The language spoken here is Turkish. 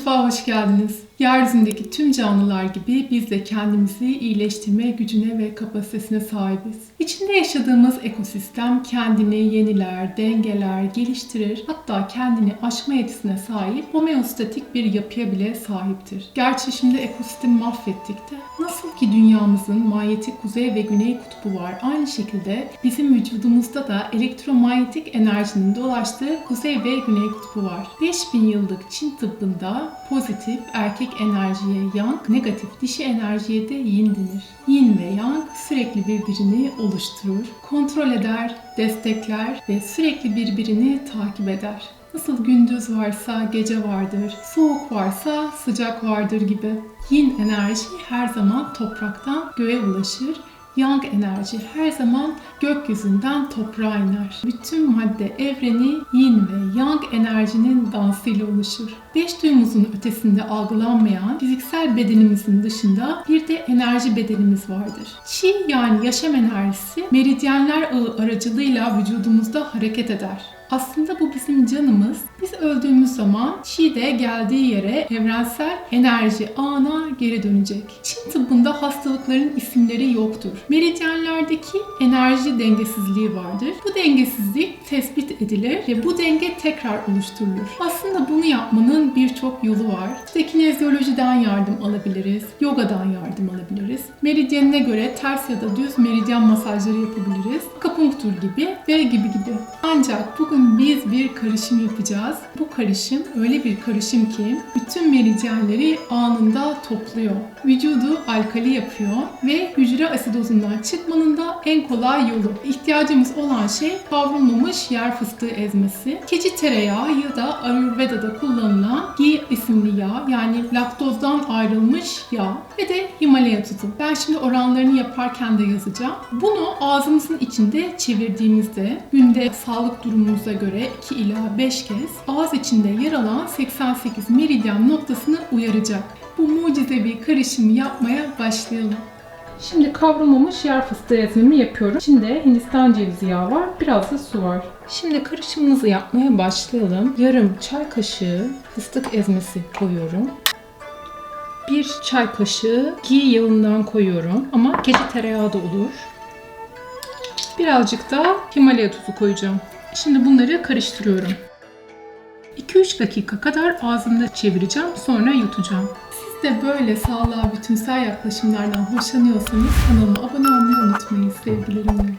Mutfağa hoş geldiniz. Yeryüzündeki tüm canlılar gibi biz de kendimizi iyileştirme gücüne ve kapasitesine sahibiz. İçinde yaşadığımız ekosistem kendini yeniler, dengeler, geliştirir, hatta kendini aşma yetisine sahip homeostatik bir yapıya bile sahiptir. Gerçi şimdi ekosistemi mahvettik de nasıl ki dünyamızın manyetik kuzey ve güney kutbu var, aynı şekilde bizim vücudumuzda da elektromanyetik enerjinin dolaştığı kuzey ve güney kutbu var. 5000 yıllık Çin tıbbında pozitif erkek enerjiye yang, negatif dişi enerjiye de yin denir. Yin ve yang sürekli birbirini oluşturur, kontrol eder, destekler ve sürekli birbirini takip eder. Nasıl gündüz varsa gece vardır, soğuk varsa sıcak vardır gibi. Yin enerji her zaman topraktan göğe ulaşır Yang enerji her zaman gökyüzünden toprağa iner. Bütün madde evreni yin ve yang enerjinin dansıyla oluşur. Beş duyumuzun ötesinde algılanmayan fiziksel bedenimizin dışında bir de enerji bedenimiz vardır. Qi yani yaşam enerjisi meridyenler ağı aracılığıyla vücudumuzda hareket eder. Aslında bu bizim canımız. Biz öldüğümüz zaman Qi de geldiği yere evrensel enerji ağına geri dönecek. Çin tıbbında hastalıkların isimleri yoktur. Meridyenlerdeki enerji dengesizliği vardır. Bu dengesizlik tespit edilir ve bu denge tekrar oluşturulur. Aslında bunu yapmanın birçok yolu var. İşte kinezyolojiden yardım alabiliriz, yogadan yardım alabiliriz. Meridyenine göre ters ya da düz meridyen masajları yapabiliriz. Akupunktur gibi ve gibi gibi. Ancak bugün biz bir karışım yapacağız. Bu karışım öyle bir karışım ki bütün meridyenleri anında topluyor. Vücudu alkali yapıyor ve hücre asidozundan çıkmanın da en kolay yolu. İhtiyacımız olan şey kavrulmamış yer fıstığı ezmesi. Keçi tereyağı ya da Ayurveda'da kullanılan ghee isimli yağ yani laktozdan ayrılmış yağ ve de Himalaya tuzu. Ben şimdi oranlarını yaparken de yazacağım. Bunu ağzımızın içinde çevirdiğimizde günde sağlık durumumuza göre 2 ila 5 kez ağız içinde yer alan 88 meridyen noktasını uyaracak. Bu mucizevi karışımı yapmaya başlayalım. Şimdi kavrulmamış yer fıstığı ezmemi yapıyorum. İçinde Hindistan cevizi yağı var, biraz da su var. Şimdi karışımımızı yapmaya başlayalım. Yarım çay kaşığı fıstık ezmesi koyuyorum. Bir çay kaşığı ghee yağından koyuyorum ama keçi tereyağı da olur. Birazcık da Himalaya tuzu koyacağım. Şimdi bunları karıştırıyorum. 2-3 dakika kadar ağzımda çevireceğim sonra yutacağım. Siz de böyle sağlığa bütünsel yaklaşımlardan hoşlanıyorsanız kanalıma abone olmayı unutmayın sevgilerimle.